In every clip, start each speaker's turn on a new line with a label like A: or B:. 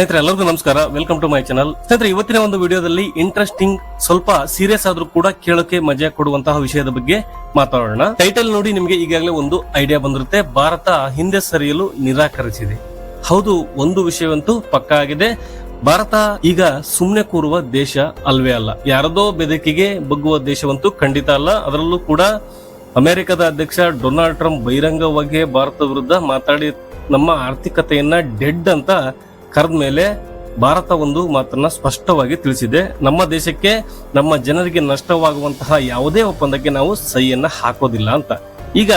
A: ಸ್ನೇಹಿತರೆ, ಎಲ್ಲರಿಗೂ ನಮಸ್ಕಾರ. ವೆಲ್ಕಮ್ ಟು ಮೈ ಚಾನಲ್ ಸ್ನೇಹಿತರೆ, ಇವತ್ತಿನ ಒಂದು ವಿಡಿಯೋದಲ್ಲಿ ಇಂಟ್ರೆಸ್ಟಿಂಗ್ ಸ್ವಲ್ಪ ಸೀರಿಯಸ್ ಆದ್ರೂ ಕೂಡ ಕೇಳೋಕೆ ಮಜಾ ಕೊಡುವಂತಹ ವಿಷಯದ ಬಗ್ಗೆ ಮಾತಾಡೋಣ. ಟೈಟಲ್ ನೋಡಿ ನಿಮಗೆ ಈಗಾಗಲೇ ಒಂದು ಐಡಿಯಾ ಬಂದಿರುತ್ತೆ. ಭಾರತ ಹಿಂದೆ ಸರಿಯಲು ನಿರಾಕರಿಸಿದೆ. ಹೌದು, ಒಂದು ವಿಷಯವಂತೂ ಪಕ್ಕಾ ಆಗಿದೆ. ಭಾರತ ಈಗ ಸುಮ್ನೆ ಕೂರುವ ದೇಶ ಅಲ್ವೇ ಅಲ್ಲ. ಯಾರದೋ ಬೆದಕಿಗೆ ಬಗ್ಗುವ ದೇಶವಂತೂ ಖಂಡಿತ ಅಲ್ಲ. ಅದರಲ್ಲೂ ಕೂಡ ಅಮೆರಿಕದ ಅಧ್ಯಕ್ಷ ಡೊನಾಲ್ಡ್ ಟ್ರಂಪ್ ಬಹಿರಂಗವಾಗಿ ಭಾರತ ವಿರುದ್ಧ ಮಾತಾಡಿ ನಮ್ಮ ಆರ್ಥಿಕತೆಯನ್ನ ಡೆಡ್ ಅಂತ ಕರೆದ ಮೇಲೆ ಭಾರತ ಒಂದು ಮಾತನ್ನ ಸ್ಪಷ್ಟವಾಗಿ ತಿಳಿಸಿದೆ. ನಮ್ಮ ದೇಶಕ್ಕೆ ನಮ್ಮ ಜನರಿಗೆ ನಷ್ಟವಾಗುವಂತಹ ಯಾವುದೇ ಒಪ್ಪಂದಕ್ಕೆ ನಾವು ಸಹಿಯನ್ನ ಹಾಕೋದಿಲ್ಲ ಅಂತ. ಈಗ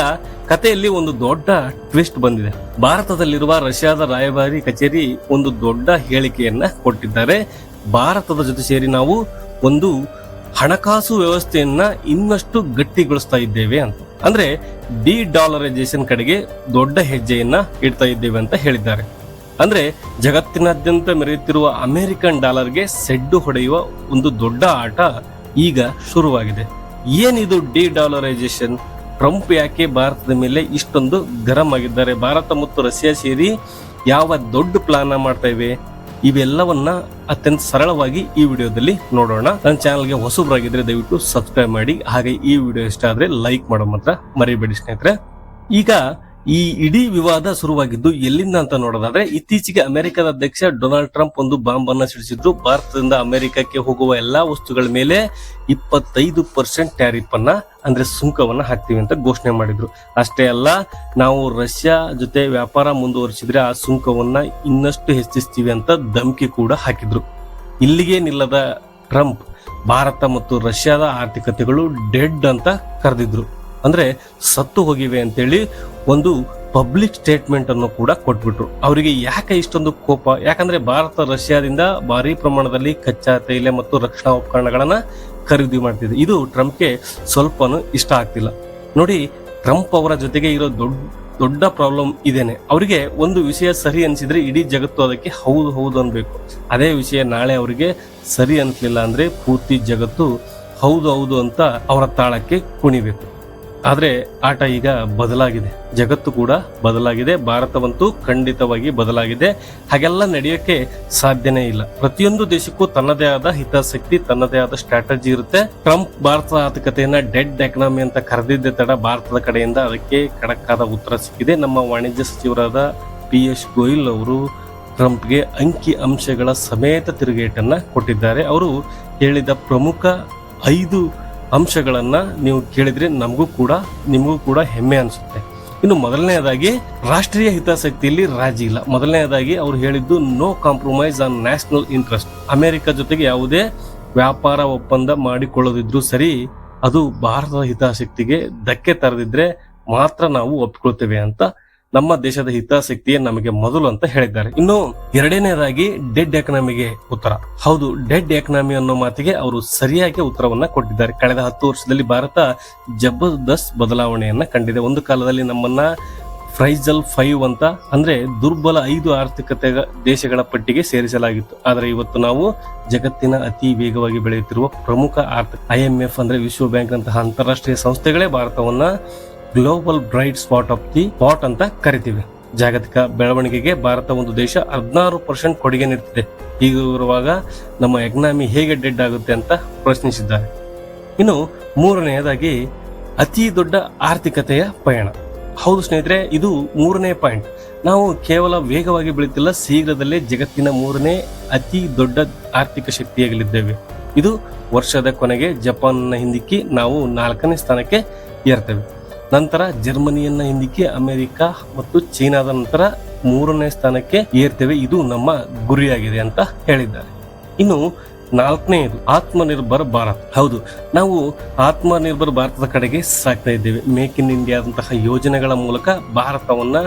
A: ಕಥೆಯಲ್ಲಿ ಒಂದು ದೊಡ್ಡ ಟ್ವಿಸ್ಟ್ ಬಂದಿದೆ. ಭಾರತದಲ್ಲಿರುವ ರಷ್ಯಾದ ರಾಯಭಾರಿ ಕಚೇರಿ ಒಂದು ದೊಡ್ಡ ಹೇಳಿಕೆಯನ್ನ ಕೊಟ್ಟಿದ್ದಾರೆ. ಭಾರತದ ಜೊತೆ ಸೇರಿ ನಾವು ಒಂದು ಹಣಕಾಸು ವ್ಯವಸ್ಥೆಯನ್ನ ಇನ್ನಷ್ಟು ಗಟ್ಟಿಗೊಳಿಸ್ತಾ ಇದ್ದೇವೆ ಅಂತ. ಅಂದ್ರೆ ಡಿ ಡಾಲರೈಸೇಷನ್ ಕಡೆಗೆ ದೊಡ್ಡ ಹೆಜ್ಜೆಯನ್ನ ಇಡ್ತಾ ಇದ್ದೇವೆ ಅಂತ ಹೇಳಿದ್ದಾರೆ. ಅಂದ್ರೆ ಜಗತ್ತಿನಾದ್ಯಂತ ಮೆರೆಯುತ್ತಿರುವ ಅಮೆರಿಕನ್ ಡಾಲರ್ಗೆ ಸೆಡ್ಡು ಹೊಡೆಯುವ ಒಂದು ದೊಡ್ಡ ಆಟ ಈಗ ಶುರುವಾಗಿದೆ. ಏನಿದು ಡಿ ಡಾಲರೈಸೇಷನ್ ಟ್ರಂಪ್ ಯಾಕೆ ಭಾರತದ ಮೇಲೆ ಇಷ್ಟೊಂದು ಗರಂ ಆಗಿದ್ದಾರೆ? ಭಾರತ ಮತ್ತು ರಷ್ಯಾ ಸೇರಿ ಯಾವ ದೊಡ್ಡ ಪ್ಲಾನ್ ಮಾಡ್ತಾ ಇವೆ? ಇವೆಲ್ಲವನ್ನ ಅತ್ಯಂತ ಸರಳವಾಗಿ ಈ ವಿಡಿಯೋದಲ್ಲಿ ನೋಡೋಣ. ನನ್ನ ಚಾನಲ್ಗೆ ಹೊಸಬ್ರಾಗಿದ್ರೆ ದಯವಿಟ್ಟು ಸಬ್ಸ್ಕ್ರೈಬ್ ಮಾಡಿ. ಹಾಗೆ ಈ ವಿಡಿಯೋ ಇಷ್ಟ ಆದ್ರೆ ಲೈಕ್ ಮಾಡೋ ಮಾತ್ರ ಮರಿಬೇಡಿ ಸ್ನೇಹಿತರೆ. ಈಗ ಈ ಇಡೀ ವಿವಾದ ಶುರುವಾಗಿದ್ದು ಎಲ್ಲಿಂದ ಅಂತ ನೋಡೋದಾದ್ರೆ, ಇತ್ತೀಚೆಗೆ ಅಮೆರಿಕದ ಅಧ್ಯಕ್ಷ ಡೊನಾಲ್ಡ್ ಟ್ರಂಪ್ ಒಂದು ಬಾಂಬ್ ಅನ್ನ ಸಿಡಿಸಿದ್ರು. ಭಾರತದಿಂದ ಅಮೆರಿಕಕ್ಕೆ ಹೋಗುವ ಎಲ್ಲಾ ವಸ್ತುಗಳ ಮೇಲೆ ಇಪ್ಪತ್ತೈದು ಪರ್ಸೆಂಟ್ ಟ್ಯಾರಿಫ್ ಅನ್ನ ಅಂದ್ರೆ ಸುಂಕವನ್ನ ಹಾಕ್ತೀವಿ ಅಂತ ಘೋಷಣೆ ಮಾಡಿದ್ರು. ಅಷ್ಟೇ ಅಲ್ಲ, ನಾವು ರಷ್ಯಾ ಜೊತೆ ವ್ಯಾಪಾರ ಮುಂದುವರಿಸಿದ್ರೆ ಆ ಸುಂಕವನ್ನ ಇನ್ನಷ್ಟು ಹೆಚ್ಚಿಸ್ತೀವಿ ಅಂತ ಧಮಕಿ ಕೂಡ ಹಾಕಿದ್ರು. ಇಲ್ಲಿಗೆ ನಿಲ್ಲದ ಟ್ರಂಪ್ ಭಾರತ ಮತ್ತು ರಷ್ಯಾದ ಆರ್ಥಿಕತೆಗಳು ಡೆಡ್ ಅಂತ ಕರೆದಿದ್ರು. ಅಂದ್ರೆ ಸತ್ತು ಹೋಗಿವೆ ಅಂತೇಳಿ ಒಂದು ಪಬ್ಲಿಕ್ ಸ್ಟೇಟ್ಮೆಂಟ್ ಅನ್ನು ಕೂಡ ಕೊಟ್ಬಿಟ್ರು. ಅವರಿಗೆ ಯಾಕೆ ಇಷ್ಟೊಂದು ಕೋಪ? ಯಾಕಂದ್ರೆ ಭಾರತ ರಷ್ಯಾದಿಂದ ಭಾರಿ ಪ್ರಮಾಣದಲ್ಲಿ ಕಚ್ಚಾ ತೈಲ ಮತ್ತು ರಕ್ಷಣಾ ಉಪಕರಣಗಳನ್ನ ಖರೀದಿ ಮಾಡ್ತಿದೆ. ಇದು ಟ್ರಂಪ್ಗೆ ಸ್ವಲ್ಪನೂ ಇಷ್ಟ ಆಗ್ತಿಲ್ಲ. ನೋಡಿ, ಟ್ರಂಪ್ ಅವರ ಜೊತೆಗೆ ಇರೋ ದೊಡ್ಡ ದೊಡ್ಡ ಪ್ರಾಬ್ಲಮ್ ಇದೇನೆ. ಅವರಿಗೆ ಒಂದು ವಿಷಯ ಸರಿ ಅನಿಸಿದ್ರೆ ಇಡೀ ಜಗತ್ತು ಅದಕ್ಕೆ ಹೌದು ಹೌದು ಅನ್ಬೇಕು. ಅದೇ ವಿಷಯ ನಾಳೆ ಅವರಿಗೆ ಸರಿ ಅನಿಸ್ಲಿಲ್ಲ ಅಂದ್ರೆ ಪೂರ್ತಿ ಜಗತ್ತು ಹೌದು ಹೌದು ಅಂತ ಅವರ ತಾಳಕ್ಕೆ ಕುಣಿಬೇಕು. ಆದ್ರೆ ಆಟ ಈಗ ಬದಲಾಗಿದೆ. ಜಗತ್ತು ಕೂಡ ಬದಲಾಗಿದೆ. ಭಾರತವಂತೂ ಖಂಡಿತವಾಗಿ ಬದಲಾಗಿದೆ. ಹಾಗೆಲ್ಲ ನಡೆಯೋಕೆ ಸಾಧ್ಯನೇ ಇಲ್ಲ. ಪ್ರತಿಯೊಂದು ದೇಶಕ್ಕೂ ತನ್ನದೇ ಆದ ಹಿತಾಸಕ್ತಿ, ತನ್ನದೇ ಆದ ಸ್ಟ್ರಾಟಜಿ ಇರುತ್ತೆ. ಟ್ರಂಪ್ ಭಾರತ ಆರ್ಥಿಕತೆಯನ್ನ ಡೆಡ್ ಎಕನಾಮಿ ಅಂತ ಕರೆದಿದ್ದ ತಡ ಭಾರತದ ಕಡೆಯಿಂದ ಅದಕ್ಕೆ ಖಡಕ್ಕಾದ ಉತ್ತರ ಸಿಕ್ಕಿದೆ. ನಮ್ಮ ವಾಣಿಜ್ಯ ಸಚಿವರಾದ ಪಿ ಎಸ್ ಗೋಯಲ್ ಅವರು ಟ್ರಂಪ್ಗೆ ಅಂಕಿ ಅಂಶಗಳ ಸಮೇತ ತಿರುಗೇಟನ್ನ ಕೊಟ್ಟಿದ್ದಾರೆ. ಅವರು ಹೇಳಿದ ಪ್ರಮುಖ ಐದು ಅಂಶಗಳನ್ನ ನೀವು ಕೇಳಿದ್ರೆ ನಮಗೂ ಕೂಡ, ನಿಮಗೂ ಕೂಡ ಹೆಮ್ಮೆ ಅನಿಸುತ್ತೆ. ಇನ್ನು ಮೊದಲನೆಯದಾಗಿ, ರಾಷ್ಟ್ರೀಯ ಹಿತಾಸಕ್ತಿಯಲ್ಲಿ ರಾಜಿ ಇಲ್ಲ. ಮೊದಲನೆಯದಾಗಿ ಅವರು ಹೇಳಿದ್ದು no compromise on national interest America ಜೊತೆಗೆ ಯಾವುದೇ ವ್ಯಾಪಾರ ಒಪ್ಪಂದ ಮಾಡಿಕೊಳ್ಳೋದಿದ್ರು ಸರಿ, ಅದು ಭಾರತದ ಹಿತಾಸಕ್ತಿಗೆ ಧಕ್ಕೆ ತರದಿದ್ರೆ ಮಾತ್ರ ನಾವು ಒಪ್ಕೊಳ್ತೇವೆ ಅಂತ ನಮ್ಮ ದೇಶದ ಹಿತಾಸಕ್ತಿಯೇ ನಮಗೆ ಮೊದಲು ಅಂತ ಹೇಳಿದ್ದಾರೆ. ಇನ್ನು ಎರಡನೇದಾಗಿ ಡೆಡ್ ಎಕನಾಮಿಗೆ ಉತ್ತರ. ಹೌದು ಡೆಡ್ ಎಕನಾಮಿ ಅನ್ನೋ ಮಾತಿಗೆ ಅವರು ಸರಿಯಾಗಿ ಉತ್ತರವನ್ನ ಕೊಟ್ಟಿದ್ದಾರೆ. ಕಳೆದ ಹತ್ತು ವರ್ಷದಲ್ಲಿ ಭಾರತ ಜಬರ್ದಸ್ತ್ ಬದಲಾವಣೆಯನ್ನ ಕಂಡಿದೆ. ಒಂದು ಕಾಲದಲ್ಲಿ ನಮ್ಮನ್ನ ಫ್ರೈಜಲ್ ಫೈವ್ ಅಂತ, ಅಂದ್ರೆ ದುರ್ಬಲ ಐದು ಆರ್ಥಿಕತೆ ದೇಶಗಳ ಪಟ್ಟಿಗೆ ಸೇರಿಸಲಾಗಿತ್ತು. ಆದರೆ ಇವತ್ತು ನಾವು ಜಗತ್ತಿನ ಅತಿ ವೇಗವಾಗಿ ಬೆಳೆಯುತ್ತಿರುವ ಪ್ರಮುಖ ಆರ್ಥಿಕ ಐಎಂಎಫ್ ಅಂದ್ರೆ ವಿಶ್ವ ಬ್ಯಾಂಕ್ ಅಂತಹ ಅಂತಾರಾಷ್ಟ್ರೀಯ ಸಂಸ್ಥೆಗಳೇ ಭಾರತವನ್ನ global bright spot of the spot ಅಂತ ಕರಿತೀವಿ. ಜಾಗತಿಕ ಬೆಳವಣಿಗೆಗೆ ಭಾರತ ಒಂದು ದೇಶ ಹದಿನಾರು ಪರ್ಸೆಂಟ್ ಕೊಡುಗೆ ನೀಡುತ್ತಿದೆ ಹೀಗಿರುವಾಗ ನಮ್ಮ ಎಕನಾಮಿ ಹೇಗೆ ಡೆಡ್ ಆಗುತ್ತೆ ಅಂತ ಪ್ರಶ್ನಿಸಿದ್ದಾರೆ. ಇನ್ನು ಮೂರನೆಯದಾಗಿ ಅತಿ ದೊಡ್ಡ ಆರ್ಥಿಕತೆಯ ಪಯಣ. ಹೌದು ಸ್ನೇಹಿತರೆ, ಇದು ಮೂರನೇ ಪಾಯಿಂಟ್. ನಾವು ಕೇವಲ ವೇಗವಾಗಿ ಬೆಳೀತಿಲ್ಲ, ಶೀಘ್ರದಲ್ಲೇ ಜಗತ್ತಿನ ಮೂರನೇ ಅತಿ ದೊಡ್ಡ ಆರ್ಥಿಕ ಶಕ್ತಿಯಾಗಲಿದ್ದೇವೆ. ಇದು ವರ್ಷದ ಕೊನೆಗೆ ಜಪಾನ್ನ ಹಿಂದಿಕ್ಕಿ ನಾವು ನಾಲ್ಕನೇ ಸ್ಥಾನಕ್ಕೆ ಏರ್ತೇವೆ. ನಂತರ ಜರ್ಮನಿಯನ್ನ ಹಿಂದಿಕ್ಕಿ ಅಮೆರಿಕ ಮತ್ತು ಚೀನಾದ ನಂತರ ಮೂರನೇ ಸ್ಥಾನಕ್ಕೆ ಏರ್ತೇವೆ. ಇದು ನಮ್ಮ ಗುರಿಯಾಗಿದೆ ಅಂತ ಹೇಳಿದ್ದಾರೆ. ಇನ್ನು ನಾಲ್ಕನೇದು ಆತ್ಮನಿರ್ಭರ ಭಾರತ್. ಹೌದು, ನಾವು ಆತ್ಮನಿರ್ಭರ ಭಾರತದ ಕಡೆಗೆ ಸಾಗ್ತಾ ಇದ್ದೇವೆ. ಮೇಕ್ ಇನ್ ಇಂಡಿಯಾದಂತಹ ಯೋಜನೆಗಳ ಮೂಲಕ ಭಾರತವನ್ನ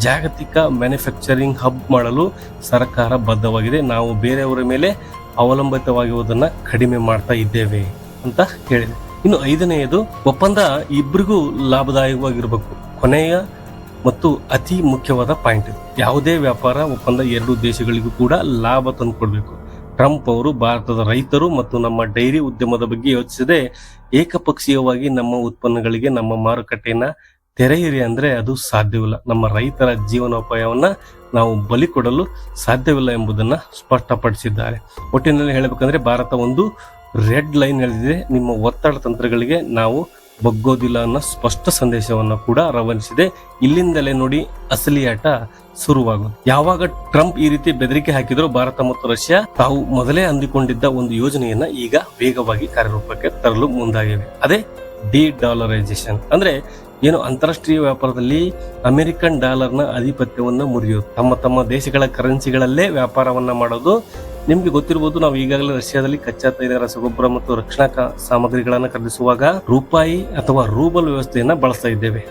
A: ಜಾಗತಿಕ ಮ್ಯಾನುಫ್ಯಾಕ್ಚರಿಂಗ್ ಹಬ್ ಮಾಡಲು ಸರ್ಕಾರ ಬದ್ಧವಾಗಿದೆ. ನಾವು ಬೇರೆಯವರ ಮೇಲೆ ಅವಲಂಬಿತವಾಗಿರುವುದನ್ನು ಕಡಿಮೆ ಮಾಡ್ತಾ ಇದ್ದೇವೆ ಅಂತ ಹೇಳಿದೆ. ಇನ್ನು ಐದನೆಯದು, ಒಪ್ಪಂದ ಇಬ್ಬರಿಗೂ ಲಾಭದಾಯಕವಾಗಿರಬೇಕು. ಕೊನೆಯ ಮತ್ತು ಅತಿ ಮುಖ್ಯವಾದ ಪಾಯಿಂಟ್ ಇದು. ಯಾವುದೇ ವ್ಯಾಪಾರ, ಒಪ್ಪಂದ ಎರಡು ದೇಶಗಳಿಗೂ ಕೂಡ ಲಾಭ ತಂದುಕೊಡ್ಬೇಕು. ಟ್ರಂಪ್ ಅವರು ಭಾರತದ ರೈತರು ಮತ್ತು ನಮ್ಮ ಡೈರಿ ಉದ್ಯಮದ ಬಗ್ಗೆ ಯೋಚಿಸದೆ ಏಕಪಕ್ಷೀಯವಾಗಿ ನಮ್ಮ ಉತ್ಪನ್ನಗಳಿಗೆ ನಮ್ಮ ಮಾರುಕಟ್ಟೆಯನ್ನ ತೆರೆಯಿರಿ ಅಂದ್ರೆ ಅದು ಸಾಧ್ಯವಿಲ್ಲ. ನಮ್ಮ ರೈತರ ಜೀವನೋಪಾಯವನ್ನ ನಾವು ಬಲಿ ಕೊಡಲು ಸಾಧ್ಯವಿಲ್ಲ ಎಂಬುದನ್ನು ಸ್ಪಷ್ಟಪಡಿಸಿದ್ದಾರೆ. ಒಟ್ಟಿನಲ್ಲಿ ಹೇಳಬೇಕಂದ್ರೆ ಭಾರತ ಒಂದು ರೆಡ್ ಲೈನ್ ಎಳೆದಿದೆ ನಿಮ್ಮ ಒತ್ತಡ ತಂತ್ರಗಳಿಗೆ ನಾವು ಬಗ್ಗೋದಿಲ್ಲ ಅನ್ನೋ ಸ್ಪಷ್ಟ ಸಂದೇಶವನ್ನು ಕೂಡ ರವಾನಿಸಿದೆ. ಇಲ್ಲಿಂದಲೇ ನೋಡಿ ಅಸಲಿ ಆಟ ಶುರುವಾಗೋದು. ಯಾವಾಗ ಟ್ರಂಪ್ ಈ ರೀತಿ ಬೆದರಿಕೆ ಹಾಕಿದ್ರು ಭಾರತ ಮತ್ತು ರಷ್ಯಾ, ತಾವು ಮೊದಲೇ ಅಂದಿಕೊಂಡಿದ್ದ ಒಂದು ಯೋಜನೆಯನ್ನ ಈಗ ವೇಗವಾಗಿ ಕಾರ್ಯರೂಪಕ್ಕೆ ತರಲು ಮುಂದಾಗಿವೆ. ಅದೇ ಡಿ ಡಾಲರೈಸೇಷನ್ ಅಂದ್ರೆ ಏನು ಅಂತಾರಾಷ್ಟ್ರೀಯ ವ್ಯಾಪಾರದಲ್ಲಿ ಅಮೆರಿಕನ್ ಡಾಲರ್ನ ಆಧಿಪತ್ಯವನ್ನು ಮುರಿಯೋದು. ತಮ್ಮ ತಮ್ಮ ದೇಶಗಳ ಕರೆನ್ಸಿಗಳಲ್ಲೇ ವ್ಯಾಪಾರವನ್ನ ಮಾಡೋದು. ನಿಮ್ಗೆ ಗೊತ್ತಿರಬಹುದು ನಾವು ಈಗಾಗಲೇ ರಷ್ಯಾದಲ್ಲಿ ಕಚ್ಚಾ ತೈಲ ರಸಗೊಬ್ಬರ ಮತ್ತು ರಕ್ಷಣಾ ಸಾಮಗ್ರಿಗಳನ್ನ ಖರೀದಿಸುವಾಗ ರೂಪಾಯಿ ಅಥವಾ ರೂಬಲ್ ವ್ಯವಸ್ಥೆಯನ್ನ ಬಳಸ್ತಾ ಇದ್ದೇವೆ.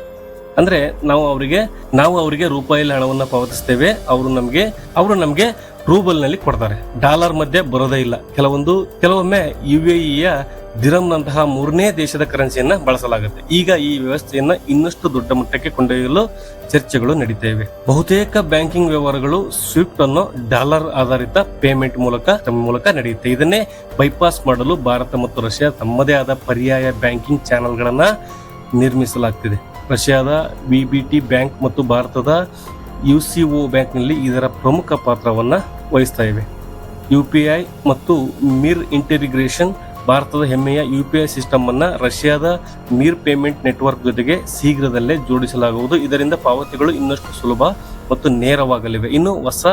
A: ಅಂದ್ರೆ ನಾವು ಅವರಿಗೆ ನಾವು ಅವರಿಗೆ ರೂಪಾಯಿಲಿ ಹಣವನ್ನ ಪಾವತಿಸ್ತೇವೆ. ಅವರು ನಮಗೆ ಅವರು ನಮಗೆ ರೂಬಲ್ನಲ್ಲಿ ಕೊಡ್ತಾರೆ. ಡಾಲರ್ ಮಧ್ಯೆ ಬರೋದೇ ಇಲ್ಲ. ಕೆಲವೊಂದು, ಕೆಲವೊಮ್ಮೆ ಯುಎಇಯ ದಿರಮ್ನಂತಹ ಮೂರನೇ ದೇಶದ ಕರೆನ್ಸಿಯನ್ನ ಬಳಸಲಾಗುತ್ತೆ. ಈಗ ಈ ವ್ಯವಸ್ಥೆಯನ್ನ ಇನ್ನಷ್ಟು ದೊಡ್ಡ ಮಟ್ಟಕ್ಕೆ ಕೊಂಡೊಯ್ಯಲು ಚರ್ಚೆಗಳು ನಡೀತಾ ಬಹುತೇಕ ಬ್ಯಾಂಕಿಂಗ್ ವ್ಯವಹಾರಗಳು ಸ್ವಿಫ್ಟ್ ಅನ್ನು ಡಾಲರ್ ಆಧಾರಿತ ಪೇಮೆಂಟ್ ಮೂಲಕ, ತಮ್ಮ ಮೂಲಕ ನಡೆಯುತ್ತೆ. ಇದನ್ನೇ ಬೈಪಾಸ್ ಮಾಡಲು ಭಾರತ ಮತ್ತು ರಷ್ಯಾ ತಮ್ಮದೇ ಆದ ಪರ್ಯಾಯ ಬ್ಯಾಂಕಿಂಗ್ ಚಾನೆಲ್ಗಳನ್ನ ನಿರ್ಮಿಸಲಾಗ್ತಿದೆ. ರಷ್ಯಾದ ವಿಬಿಟಿ ಬ್ಯಾಂಕ್ ಮತ್ತು ಭಾರತದ ಯು ಸಿ ಒ ಬ್ಯಾಂಕ್ನಲ್ಲಿ ಇದರ ಪ್ರಮುಖ ಪಾತ್ರವನ್ನು ವಹಿಸ್ತಾ ಇವೆ. ಯು ಪಿ ಐ ಮತ್ತು ಮಿರ್ ಇಂಟಿಗ್ರೇಷನ್ ಭಾರತದ ಹೆಮ್ಮೆಯ ಯುಪಿಐ ಸಿಸ್ಟಮ್ ಅನ್ನ ರಷ್ಯಾದ ನೀರ್ ಪೇಮೆಂಟ್ ನೆಟ್ವರ್ಕ್ ಜೊತೆಗೆ ಶೀಘ್ರದಲ್ಲೇ ಜೋಡಿಸಲಾಗುವುದು. ಇದರಿಂದ ಪಾವತಿಗಳು ಇನ್ನಷ್ಟು ಸುಲಭ ಮತ್ತು ನೇರವಾಗಲಿವೆ. ಇನ್ನು ಹೊಸ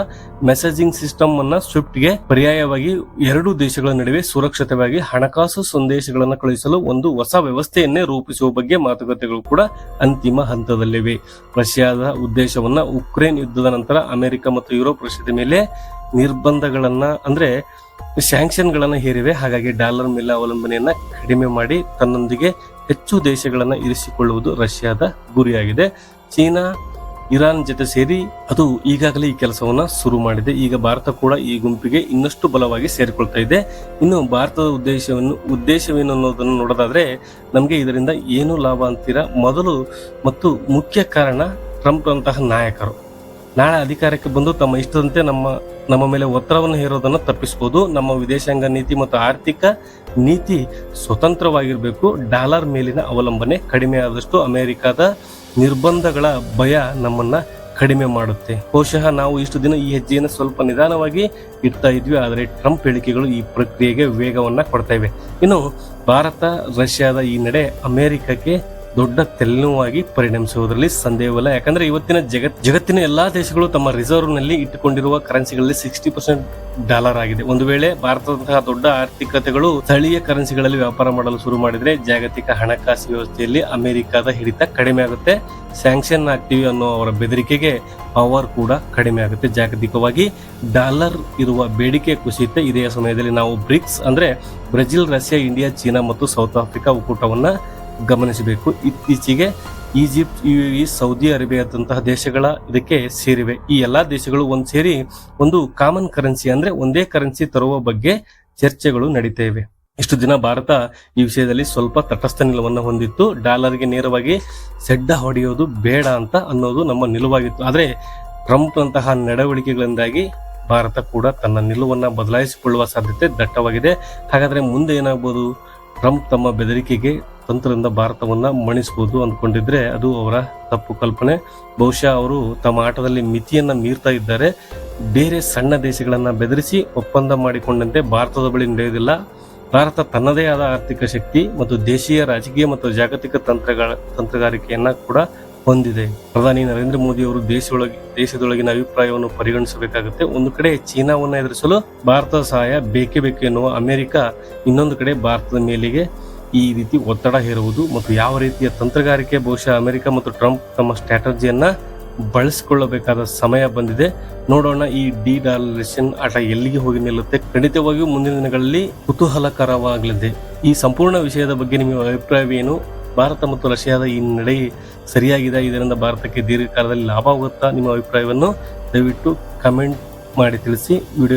A: ಮೆಸೇಜಿಂಗ್ ಸಿಸ್ಟಮ್ ಅನ್ನ ಸ್ವಿಫ್ಟ್ಗೆ ಪರ್ಯಾಯವಾಗಿ ಎರಡು ದೇಶಗಳ ನಡುವೆ ಸುರಕ್ಷಿತವಾಗಿ ಹಣಕಾಸು ಸಂದೇಶಗಳನ್ನು ಕಳುಹಿಸಲು ಒಂದು ಹೊಸ ವ್ಯವಸ್ಥೆಯನ್ನೇ ರೂಪಿಸುವ ಬಗ್ಗೆ ಮಾತುಕತೆಗಳು ಕೂಡ ಅಂತಿಮ ಹಂತದಲ್ಲಿವೆ. ರಷ್ಯಾದ ಉದ್ದೇಶವನ್ನ ಉಕ್ರೇನ್ ಯುದ್ಧದ ನಂತರ ಅಮೆರಿಕ ಮತ್ತು ಯುರೋಪ್ ರಷ್ಯದ ಮೇಲೆ ನಿರ್ಬಂಧಗಳನ್ನ ಅಂದ್ರೆ ಸ್ಯಾಂಕ್ಷನ್ ಗಳನ್ನ ಹೇರಿವೆ. ಹಾಗಾಗಿ ಡಾಲರ್ ಮೇಲೆ ಅವಲಂಬನೆಯನ್ನ ಕಡಿಮೆ ಮಾಡಿ ತನ್ನೊಂದಿಗೆ ಹೆಚ್ಚು ದೇಶಗಳನ್ನ ಇರಿಸಿಕೊಳ್ಳುವುದು ರಷ್ಯಾದ ಗುರಿಯಾಗಿದೆ. ಚೀನಾ, ಇರಾನ್ ಜೊತೆ ಸೇರಿ ಅದು ಈಗಾಗಲೇ ಈ ಕೆಲಸವನ್ನ ಶುರು ಮಾಡಿದೆ. ಈಗ ಭಾರತ ಕೂಡ ಈ ಗುಂಪಿಗೆ ಇನ್ನಷ್ಟು ಬಲವಾಗಿ ಸೇರಿಕೊಳ್ತಾ ಇದೆ. ಇನ್ನು ಭಾರತದ ಉದ್ದೇಶವನ್ನು, ಉದ್ದೇಶವೇನು ಅನ್ನೋದನ್ನು ನೋಡೋದಾದ್ರೆ ನಮಗೆ ಇದರಿಂದ ಏನು ಲಾಭ ಅಂತೀರಾ? ಮೊದಲು ಮತ್ತು ಮುಖ್ಯ ಕಾರಣ ಟ್ರಂಪ್ ಅಂತಹ ನಾಯಕರು. ನಾಳೆ ಅಧಿಕಾರಕ್ಕೆ ಬಂದು ತಮ್ಮ ಇಷ್ಟದಂತೆ ನಮ್ಮ ನಮ್ಮ ಮೇಲೆ ಒತ್ತಡವನ್ನು ಹೇರೋದನ್ನು ತಪ್ಪಿಸಬಹುದು ನಮ್ಮ ವಿದೇಶಾಂಗ ನೀತಿ ಮತ್ತು ಆರ್ಥಿಕ ನೀತಿ ಸ್ವತಂತ್ರವಾಗಿರಬೇಕು. ಡಾಲರ್ ಮೇಲಿನ ಅವಲಂಬನೆ ಕಡಿಮೆ ಆದಷ್ಟು ಅಮೆರಿಕದ ನಿರ್ಬಂಧಗಳ ಭಯ ನಮ್ಮನ್ನ ಕಡಿಮೆ ಮಾಡುತ್ತೆ. ಬಹುಶಃ ನಾವು ಇಷ್ಟು ದಿನ ಈ ಹೆಜ್ಜೆಯನ್ನು ಸ್ವಲ್ಪ ನಿಧಾನವಾಗಿ ಇಡ್ತಾ ಇದ್ವಿ, ಆದರೆ ಟ್ರಂಪ್ ಹೇಳಿಕೆಗಳು ಈ ಪ್ರಕ್ರಿಯೆಗೆ ವೇಗವನ್ನು ಕೊಡ್ತಾ ಇವೆ. ಇನ್ನು ಭಾರತ, ರಷ್ಯಾದ ಈ ನಡೆ ಅಮೆರಿಕಕ್ಕೆ ದೊಡ್ಡ ತೆಲುವಾಗಿ ಪರಿಣಮಿಸುವುದರಲ್ಲಿ ಸಂದೇಹವಿಲ್ಲ. ಯಾಕಂದ್ರೆ ಇವತ್ತಿನ ಜಗತ್, ಜಗತ್ತಿನ ಎಲ್ಲಾ ದೇಶಗಳು ತಮ್ಮ ರಿಸರ್ವ್ನಲ್ಲಿ ಇಟ್ಟುಕೊಂಡಿರುವ ಕರೆನ್ಸಿಗಳಲ್ಲಿ ಸಿಕ್ಸ್ಟಿ ಪರ್ಸೆಂಟ್ ಡಾಲರ್ ಆಗಿದೆ. ಒಂದು ವೇಳೆ ಭಾರತದಂತಹ ದೊಡ್ಡ ಆರ್ಥಿಕತೆಗಳು ಸ್ಥಳೀಯ ಕರೆನ್ಸಿಗಳಲ್ಲಿ ವ್ಯಾಪಾರ ಮಾಡಲು ಶುರು ಮಾಡಿದ್ರೆ ಜಾಗತಿಕ ಹಣಕಾಸು ವ್ಯವಸ್ಥೆಯಲ್ಲಿ ಅಮೆರಿಕದ ಹಿಡಿತ ಕಡಿಮೆ ಆಗುತ್ತೆ. ಸ್ಯಾಂಕ್ಷನ್ ಆಗ್ತೀವಿ ಅನ್ನೋ ಅವರ ಬೆದರಿಕೆಗೆ ಪವರ್ ಕೂಡ ಕಡಿಮೆ ಆಗುತ್ತೆ. ಜಾಗತಿಕವಾಗಿ ಡಾಲರ್ ಇರುವ ಬೇಡಿಕೆ ಕುಸಿಯುತ್ತೆ. ಇದೇ ಸಮಯದಲ್ಲಿ ನಾವು ಬ್ರಿಕ್ಸ್ ಅಂದ್ರೆ ಬ್ರೆಜಿಲ್, ರಷ್ಯಾ, ಇಂಡಿಯಾ, ಚೀನಾ ಮತ್ತು ಸೌತ್ ಆಫ್ರಿಕಾ ಒಕ್ಕೂಟವನ್ನ ಗಮನಿಸಬೇಕು. ಇತ್ತೀಚೆಗೆ ಈಜಿಪ್ಟ್, ಯು ಇ ಸೌದಿ ಅರೇಬಿಯಾದಂತಹ ದೇಶಗಳ ಇದಕ್ಕೆ ಸೇರಿವೆ. ಈ ಎಲ್ಲಾ ದೇಶಗಳು ಒಂದು ಸೇರಿ ಒಂದು ಕಾಮನ್ ಕರೆನ್ಸಿ ಅಂದ್ರೆ ಒಂದೇ ಕರೆನ್ಸಿ ತರುವ ಬಗ್ಗೆ ಚರ್ಚೆಗಳು ನಡೀತಾ ಇವೆ. ಇಷ್ಟು ದಿನ ಭಾರತ ಈ ವಿಷಯದಲ್ಲಿ ಸ್ವಲ್ಪ ತಟಸ್ಥ ನಿಲುವನ್ನು ಹೊಂದಿತ್ತು. ಡಾಲರ್ಗೆ ನೇರವಾಗಿ ಸೆಡ್ಡ ಹೊಡೆಯೋದು ಬೇಡ ಅಂತ ಅನ್ನೋದು ನಮ್ಮ ನಿಲುವಾಗಿತ್ತು. ಆದರೆ ಟ್ರಂಪ್ ನಂತಹ ನಡವಳಿಕೆಗಳಿಂದಾಗಿ ಭಾರತ ಕೂಡ ತನ್ನ ನಿಲುವನ್ನ ಬದಲಾಯಿಸಿಕೊಳ್ಳುವ ಸಾಧ್ಯತೆ ದಟ್ಟವಾಗಿದೆ. ಹಾಗಾದ್ರೆ ಮುಂದೆ ಏನಾಗ್ಬೋದು? ಟ್ರಂಪ್ ತಮ್ಮ ಬೆದರಿಕೆಗೆ ತಂತ್ರದಿಂದ ಭಾರತವನ್ನ ಮಣಿಸಬಹುದು ಅಂದ್ಕೊಂಡಿದ್ರೆ ಅದು ಅವರ ತಪ್ಪು ಕಲ್ಪನೆ. ಬಹುಶಃ ಅವರು ತಮ್ಮ ಆಟದಲ್ಲಿ ಮಿತಿಯನ್ನ ಮೀರ್ತಾ ಇದ್ದಾರೆ. ಬೇರೆ ಸಣ್ಣ ದೇಶಗಳನ್ನ ಬೆದರಿಸಿ ಒಪ್ಪಂದ ಮಾಡಿಕೊಂಡಂತೆ ಭಾರತದ ಬಳಿ ನಡೆಯುವುದಿಲ್ಲ. ಭಾರತ ತನ್ನದೇ ಆದ ಆರ್ಥಿಕ ಶಕ್ತಿ ಮತ್ತು ದೇಶೀಯ ರಾಜಕೀಯ ಮತ್ತು ಜಾಗತಿಕ ತಂತ್ರಗಳ ತಂತ್ರಗಾರಿಕೆಯನ್ನ ಕೂಡ ಹೊಂದಿದೆ. ಪ್ರಧಾನಿ ನರೇಂದ್ರ ಮೋದಿ ಅವರು ದೇಶದೊಳಗೆ, ದೇಶದೊಳಗಿನ ಅಭಿಪ್ರಾಯವನ್ನು ಪರಿಗಣಿಸಬೇಕಾಗುತ್ತೆ. ಒಂದು ಕಡೆ ಚೀನಾವನ್ನ ಎದುರಿಸಲು ಭಾರತದ ಸಹಾಯ ಬೇಕೇ ಬೇಕು ಎನ್ನುವ ಅಮೆರಿಕ, ಇನ್ನೊಂದು ಕಡೆ ಭಾರತದ ಮೇಲೆಗೆ ಈ ರೀತಿ ಒತ್ತಡ ಹೇರುವುದು ಮತ್ತು ಯಾವ ರೀತಿಯ ತಂತ್ರಗಾರಿಕೆ, ಬಹುಶಃ ಅಮೆರಿಕ ಮತ್ತು ಟ್ರಂಪ್ ತಮ್ಮ ಸ್ಟ್ರಾಟಜಿಯನ್ನ ಬಳಸಿಕೊಳ್ಳಬೇಕಾದ ಸಮಯ ಬಂದಿದೆ. ನೋಡೋಣ ಈ ಡಿ ಡಾಲರೇಷನ್ ಆಟ ಎಲ್ಲಿಗೆ ಹೋಗಿ ನಿಲ್ಲುತ್ತೆ. ಖಂಡಿತವಾಗಿಯೂ ಮುಂದಿನ ದಿನಗಳಲ್ಲಿ ಕುತೂಹಲಕರವಾಗಲಿದೆ. ಈ ಸಂಪೂರ್ಣ ವಿಷಯದ ಬಗ್ಗೆ ನಿಮ್ಮ ಅಭಿಪ್ರಾಯವೇನು? ಭಾರತ ಮತ್ತು ರಷ್ಯಾದ ಈ ನಡೆ ಸರಿಯಾಗಿದೆ, ಇದರಿಂದ ಭಾರತಕ್ಕೆ ದೀರ್ಘಕಾಲದಲ್ಲಿ ಲಾಭ ಆಗುತ್ತಾ ನಿಮ್ಮ ಅಭಿಪ್ರಾಯವನ್ನು ದಯವಿಟ್ಟು ಕಮೆಂಟ್ ಮಾಡಿ ತಿಳಿಸಿ. ವಿಡಿಯೋ